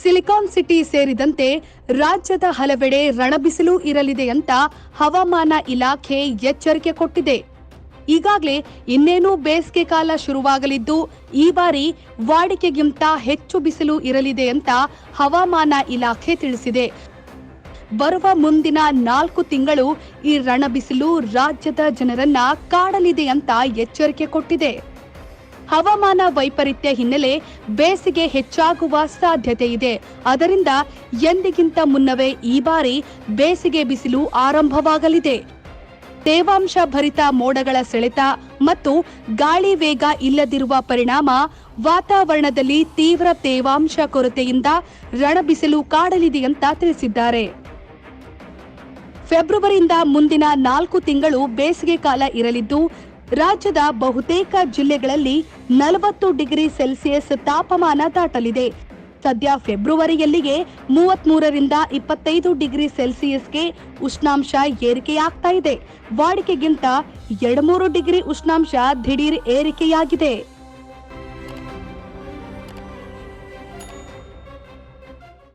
Silicon city ಸೇರಿದಂತೆ ರಾಜ್ಯದ ಹಲವೆಡೆ ರಣಬಿಸಿಲು ಇರಲಿದೆ ಅಂತ ಹವಾಮಾನ ಇಲಾಖೆ ಎಚ್ಚರಿಕೆ ಕೊಟ್ಟಿದೆ. ಈಗಾಗಲೇ ಇನ್ನೇನು ಬೇಸಿಗೆ ಕಾಲ ಶುರುವಾಗಲಿದ್ದು, ಈ ಬಾರಿ ವಾಡಿಕೆಗಿಂತ ಹೆಚ್ಚು ಬಿಸಿಲು ಇರಲಿದೆ ಅಂತ ಹವಾಮಾನ ಇಲಾಖೆ ತಿಳಿಸಿದೆ. ಬರುವ ಮುಂದಿನ ನಾಲ್ಕು ತಿಂಗಳು ಈ ರಣಬಿಸಿಲು ರಾಜ್ಯದ ಜನರನ್ನ ಕಾಡಲಿದೆ ಅಂತ ಎಚ್ಚರಿಕೆ ಕೊಟ್ಟಿದೆ. ಹವಾಮಾನ ವೈಪರೀತ್ಯ ಹಿನ್ನೆಲೆ ಬೇಸಿಗೆ ಹೆಚ್ಚಾಗುವ ಸಾಧ್ಯತೆ ಇದೆ. ಅದರಿಂದ ಎಂದಿಗಿಂತ ಮುನ್ನವೇ ಈ ಬಾರಿ ಬೇಸಿಗೆ ಬಿಸಿಲು ಆರಂಭವಾಗಲಿದೆ. ತೇವಾಂಶ ಭರಿತ ಮೋಡಗಳ ಸೆಳೆತ ಮತ್ತು ಗಾಳಿ ವೇಗ ಇಲ್ಲದಿರುವ ಪರಿಣಾಮ ವಾತಾವರಣದಲ್ಲಿ ತೀವ್ರ ತೇವಾಂಶ ಕೊರತೆಯಿಂದ ರಣಬಿಸಿಲು ಕಾಡಲಿದೆ ಅಂತ ತಿಳಿಸಿದ್ದಾರೆ. ಫೆಬ್ರವರಿಯಿಂದ ಮುಂದಿನ ನಾಲ್ಕು ತಿಂಗಳು ಬೇಸಿಗೆ ಕಾಲ ಇರಲಿದ್ದು ರಾಜ್ಯದ ಬಹುತೇಕ ಜಿಲ್ಲೆಗಳಲ್ಲಿ ನಲವತ್ತು ಡಿಗ್ರಿ ಸೆಲ್ಸಿಯಸ್ ತಾಪಮಾನ ದಾಟಲಿದೆ. ಸದ್ಯ ಫೆಬ್ರವರಿಯಲ್ಲಿಗೆ ಮೂವತ್ಮೂರರಿಂದ ಇಪ್ಪತ್ತೈದು ಡಿಗ್ರಿ ಸೆಲ್ಸಿಯಸ್ಗೆ ಉಷ್ಣಾಂಶ ಏರಿಕೆಯಾಗ್ತಾ ಇದೆ. ವಾಡಿಕೆಗಿಂತ ಎರಡ್ಮೂರು ಡಿಗ್ರಿ ಉಷ್ಣಾಂಶ ದಿಢೀರ್ ಏರಿಕೆಯಾಗಿದೆ.